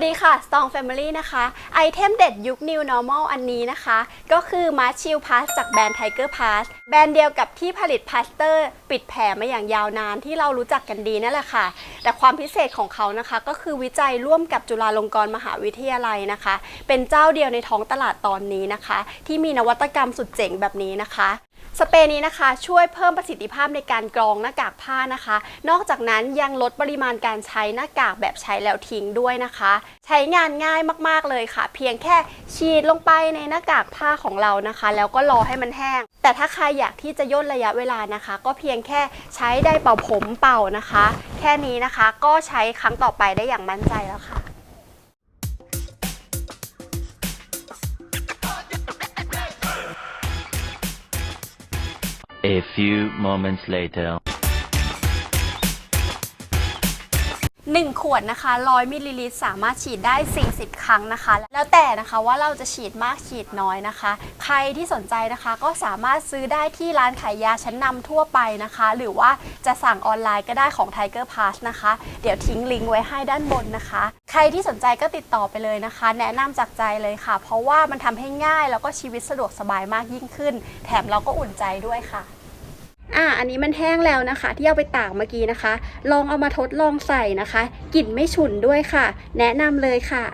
วัสดีค่ะ Strong Family นะคะ ไอเทมเด็ดยุค New Normal อันนี้นะคะ ก็คือมาชิลพาสจากแบรนด์ Tiger Pass แบรนด์เดียวกับที่ผลิตพาสเตอร์ปิดแผลมาอย่างยาวนานที่เรารู้จักกันดีนั่นแหละค่ะ แต่ความพิเศษของเขานะคะ ก็คือวิจัยร่วมกับจุฬาลงกรณ์มหาวิทยาลัยนะคะ เป็นเจ้าเดียวในท้องตลาดตอนนี้นะคะ ที่มีนวัตกรรมสุดเจ๋งแบบนี้นะคะ สเปรย์นี้นะคะช่วยเพิ่มประสิทธิภาพในการกรองหน้ากากผ้านะคะ นอกจากนั้นยังลดปริมาณการใช้หน้ากากแบบใช้แล้วทิ้งด้วยนะคะ ใช้งานง่ายมากๆเลยค่ะ เพียงแค่ฉีดลงไปในหน้ากากผ้าของเรานะคะ แล้วก็รอให้มันแห้ง แต่ถ้าใครอยากที่จะย่นระยะเวลานะคะ ก็เพียงแค่ใช้ได้เป่าผมเป่านะคะ แค่นี้นะคะก็ใช้ครั้งต่อไปได้อย่างมั่นใจแล้วค่ะ A few moments later. 1 ขวดนะคะ 100มิลลิลิตรสามารถฉีดได้ 40 ครั้งนะคะ แล้วแต่นะคะว่าเราจะฉีดมากฉีดน้อยนะคะ ใครที่สนใจนะคะก็สามารถซื้อได้ที่ร้านขายยาชั้นนำทั่วไปนะคะ หรือว่าจะสั่งออนไลน์ก็ได้ของ Tiger Pass นะคะ เดี๋ยวทิ้งลิงก์ไว้ให้ด้านบนนะคะ ใครที่สนใจก็ติดต่อไปเลยนะคะ แนะนำจากใจเลยค่ะ เพราะว่ามันทำให้ง่ายแล้วก็ชีวิตสะดวกสบายมากยิ่งขึ้น แถมเราก็อุ่นใจด้วยค่ะ อะอันนี้มันแห้งแล้วนะคะ ที่เอาไปตากเมื่อกี้นะคะ ลองเอามาทดลองใส่นะคะ กลิ่นไม่ฉุนด้วยค่ะ แนะนำเลยค่ะ